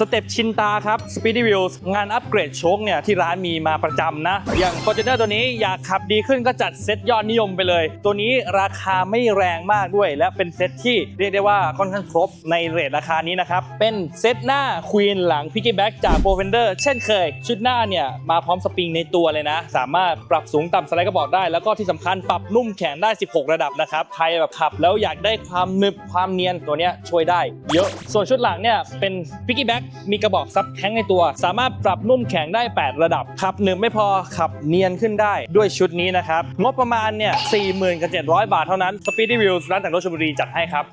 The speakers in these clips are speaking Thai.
สเต็ปชินตาครับ Speedy Wheels งานอัปเกรดโชคเนี่ยที่ร้านมีมาประจำนะ อย่าง Fortuner ตัวนี้อยากขับดีขึ้นก็จัดเซ็ตยอดนิยมไปเลย ตัวนี้ราคาไม่แรงมากด้วย และเป็นเซ็ตที่เรียกได้ว่าค่อนข้างครบในเรทราคานี้นะครับ เป็นเซ็ตหน้า Queen หลัง Piggyback จาก p r o v e n d e r เช่นเคย ชุดหน้าเนี่ยมาพร้อมสปริงในตัวเลยนะ สามารถปรับสูงต่ำสไลด์กระบอกได้ แล้วก็ที่สำคัญปรับนุ่มแขนได้ 16 ระดับนะครับใครแบบขับ แล้วอยากได้ความหนึบความเนียนตัวเนี้ยช่วยได้ เยอะส่วนชุดหลังเนี่ยเป็น Piggyback มีกระบอกซับแท้งในตัว สามารถปรับนุ่มแข็งได้ 8 ระดับขับหนึบไม่พอขับเนียนขึ้นได้ด้วยชุดนี้นะครับงบประมาณเนี่ย40,000กับ700 บาทเท่านั้น Speedy Wheels ร้านแต่งรถชลบุรีจัดให้ครับ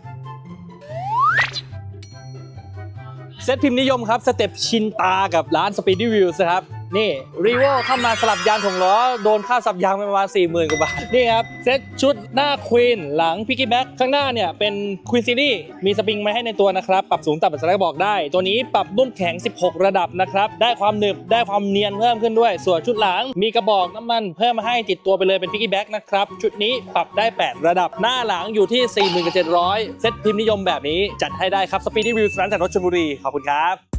เซตพิมพ์นิยมครับสเต็ปชินตากับร้าน Speedy Wheels นะครับ นี่รีโวเข้ามาสลับยางของล้อ โดนค่าสับยางไปประมาณ40,000 กว่าบาท นี่ครับ เซ็ตชุดหน้าควีนหลังพิกกี้แบ็ข้างหน้าเนี่ยเป็นควีนซีรีส์มีสปริงมาให้ในตัวนะครับ ปรับสูงต่ำแบบสไลด์บอกได้ ตัวนี้ปรับนุ่มแข็ง 16 ระดับนะครับ ได้ความหนึบได้ความเนียนเพิ่มขึ้นด้วย ส่วนชุดหลังมีกระบอกน้ำมันเพิ่มมาให้ติดตัวไปเลยเป็นพิกกี้แบ็นะครับชุดนี้ปรับได้ 8 ระดับหน้าหลังอยู่ที่40,000กับ700เซ็ตพิมพ์นิยมแบบนี้จัดให้ได้ครับ Speedy Wheels ร้านจากรถชลบุรีขอบคุณครับ